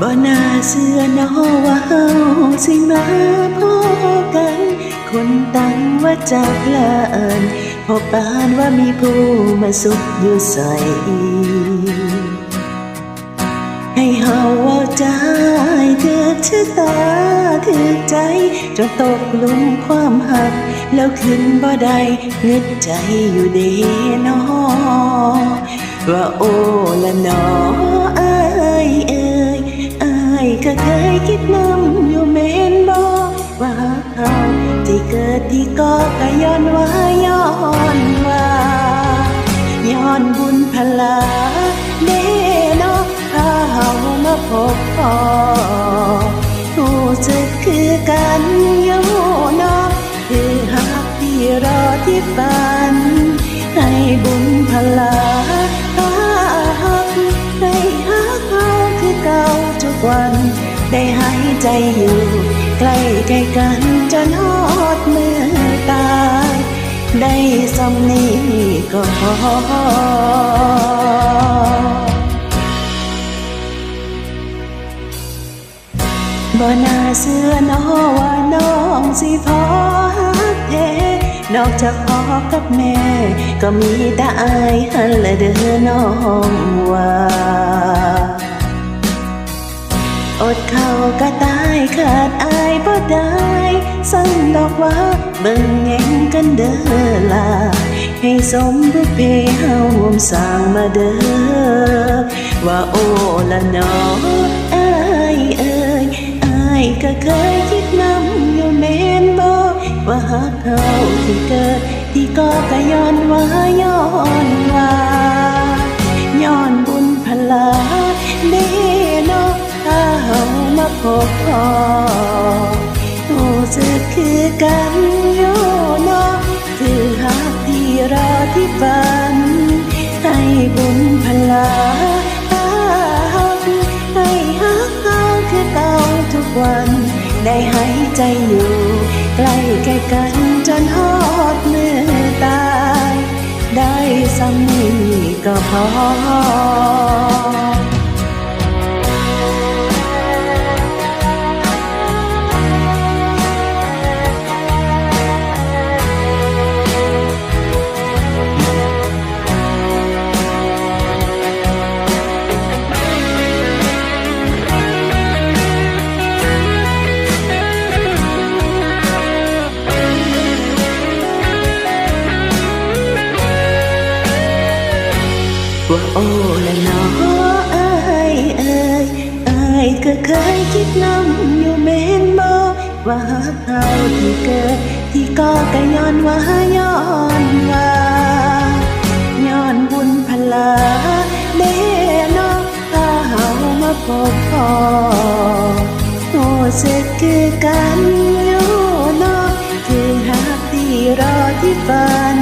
บ่น่าเชื่อนอว่าเฮาสิมาพบกัน คนตั้งว่าจากลาเอินพบปานว่ามีผู้มาสุขอยู่ใส่ให้เฮาเว่าใจถึกชะตาถึกใจจนตกหลุมความหัก แล้วขึ้นบ่ได้เงึดใจอยู่เดนอว่าโอ้ละนอ ก็เคยคิดนำอยู่เมนบอว่าเขาที่เกิดที่ก็ก็ย้อนว่าย้อนว่าย้อนบุญพลาเด้เนาะพาเฮามาพบพอรู้สึกคือกันอยู่เนาะคือหักที่รอที่ฝันให้บุญพลา อยู่ใกล้ใกล้กันจนฮอดมือตายได้สำนี้ก็พอบ่น่าเชื่อน้อว่าน้องสิพอฮักแท้นอกจากพ่อกับแม่ ก็มีแต่อายหันละเด้อน้องว่า อดเข้าก็ตาาดอายบ่ได้สั่งดอกว่าเบิ่งแย่งกันเด้อล่ะให้สมบุพเพเฮาร่วมสร้างมาเด้อว่าโอ้ละนออายเอ่ยอายก็เคยคิดนำอยู่แม่นบ่ว่าฮักเฮาที่เกิดที่ก็ก็ย้อนว่าย้อนว่า พบพอรู้สึกคือกันอยู่เนาะคือหักที่รอที่ฝันให้บุญพลาให้หักเฮาคือเก่าทุกวัน ได้หายใจอยู่ ใกล้ใกล้กันจนฮอดมือตาย ได้สักนี้ก็พอ ว่าโอ้ละนออายเอ่ยอายก็เคยคิดนำอยู่เมนบอว่าเขาที่เกิดที่ก็ก็ย้อนว่าย้อนว่าย้อนบุญพลาเด้นอพาเฮามาพบพอโอ้สึกคือกันอยู่นอคือหักที่รอที่ฝัน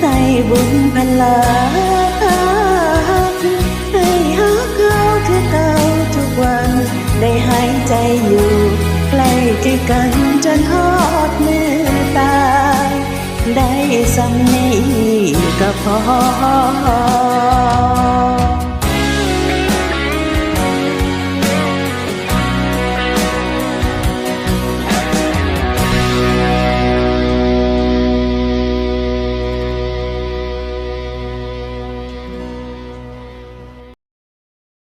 ให้บุญพลา ได้สำนีก็พอ